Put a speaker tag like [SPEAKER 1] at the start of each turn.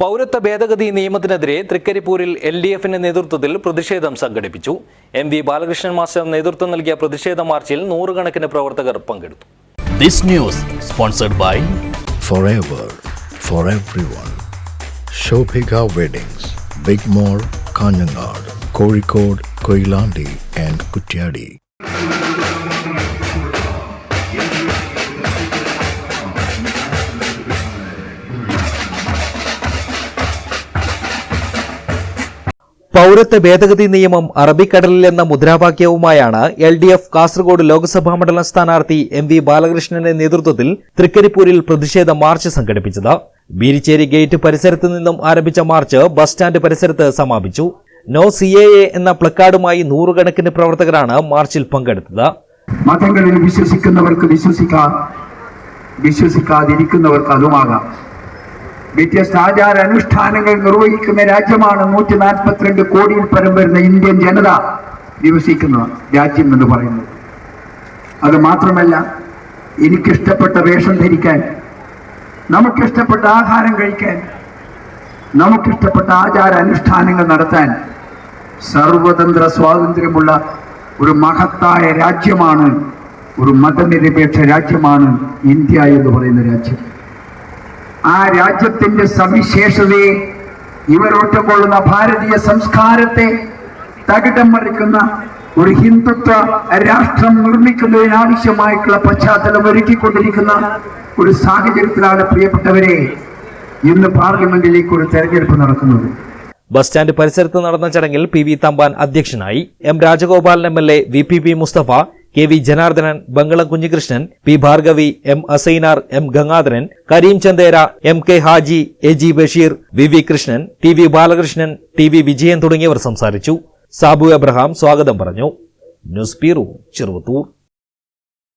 [SPEAKER 1] പൗരത്വ ഭേദഗതി നിയമത്തിനെതിരെ തൃക്കരിപ്പൂരിൽ എൽ ഡി എഫിന്റെ നേതൃത്വത്തിൽ പ്രതിഷേധം സംഘടിപ്പിച്ചു എം വി ബാലകൃഷ്ണൻ മാസ്റ്റർ നേതൃത്വം നൽകിയ പ്രതിഷേധ മാർച്ചിൽ നൂറുകണക്കിന് പ്രവർത്തകർ പങ്കെടുത്തു
[SPEAKER 2] This news sponsored by
[SPEAKER 3] forever for everyone. Shobhika Weddings, Big Mall, Kanyanad, Kozhikode, Koilandi and Kutyadi.
[SPEAKER 1] പൗരത്വ ഭേദഗതി നിയമം അറബിക്കടലിൽ എന്ന മുദ്രാവാക്യവുമായാണ് L D F Kasaragod Lok Sabha മണ്ഡലം സ്ഥാനാർത്ഥി എം വി ബാലകൃഷ്ണന്റെ നേതൃത്വത്തിൽ തൃക്കരിപ്പൂരിൽ പ്രതിഷേധ മാർച്ച് സംഘടിപ്പിച്ചത്. ബീരിച്ചേരി ഗേറ്റ് പരിസരത്ത് നിന്നും ആരംഭിച്ച മാർച്ച് ബസ് സ്റ്റാൻഡ് പരിസരത്ത് സമാപിച്ചു. നോ സി എ എന്ന പ്ലക്കാർഡുമായി നൂറുകണക്കിന് പ്രവർത്തകരാണ് മാർച്ചിൽ പങ്കെടുത്തത്.
[SPEAKER 4] മതങ്ങളിൽ വിശ്വസിക്കുന്നവർക്ക് വിശ്വസിക്കാം വിശ്വസിക്കാതിരിക്കുന്നവർക്ക് അതുമാകാം. വ്യത്യസ്ത ആചാര അനുഷ്ഠാനങ്ങൾ നിർവഹിക്കുന്ന രാജ്യമാണ് നൂറ്റി നാൽപ്പത്തിരണ്ട് കോടിയിൽ പരം വരുന്ന ഇന്ത്യൻ ജനത നിവസിക്കുന്ന രാജ്യം എന്ന് പറയുന്നത്. അത് മാത്രമല്ല എനിക്കിഷ്ടപ്പെട്ട വേഷം ധരിക്കാൻ നമുക്കിഷ്ടപ്പെട്ട ആഹാരം കഴിക്കാൻ നമുക്കിഷ്ടപ്പെട്ട ആചാര അനുഷ്ഠാനങ്ങൾ നടത്താൻ സർവതന്ത്ര സ്വാതന്ത്ര്യമുള്ള ഒരു മഹത്തായ രാജ്യമാണ് ഒരു മതനിരപേക്ഷ രാജ്യമാണ് ഇന്ത്യ എന്ന് പറയുന്ന രാജ്യം. ആ രാജ്യത്തിന്റെ സവിശേഷതയെ ഇവരൊറ്റം കൊള്ളുന്ന ഭാരതീയ സംസ്കാരത്തെ തകിടം മറിക്കുന്ന ഒരു ഹിന്ദുത്വ രാഷ്ട്രം നിർമ്മിക്കുന്നതിനാവശ്യമായിട്ടുള്ള പശ്ചാത്തലം ഒരുക്കിക്കൊണ്ടിരിക്കുന്ന ഒരു സാഹചര്യത്തിലാണ് പ്രിയപ്പെട്ടവരെ ഇന്ന് പാർലമെന്റിലേക്ക് ഒരു തെരഞ്ഞെടുപ്പ് നടക്കുന്നത്.
[SPEAKER 1] ബസ് സ്റ്റാൻഡ് പരിസരത്ത് നടന്ന ചടങ്ങിൽ പി വി തമ്പാൻ അധ്യക്ഷനായി M Rajagopalan M L A V P P Musthafa K V Janardhanan Bangalam Kunhikrishnan P Bhargavi M Asainar M Gangadharan Kareem Chandera M K Haji A G Basheer V V Krishnan T V Balakrishnan T V Vijayan തുടങ്ങിയവർ സംസാരിച്ചു. സാബു എബ്രഹാം സ്വാഗതം പറഞ്ഞു. News bureau Cheruvathur.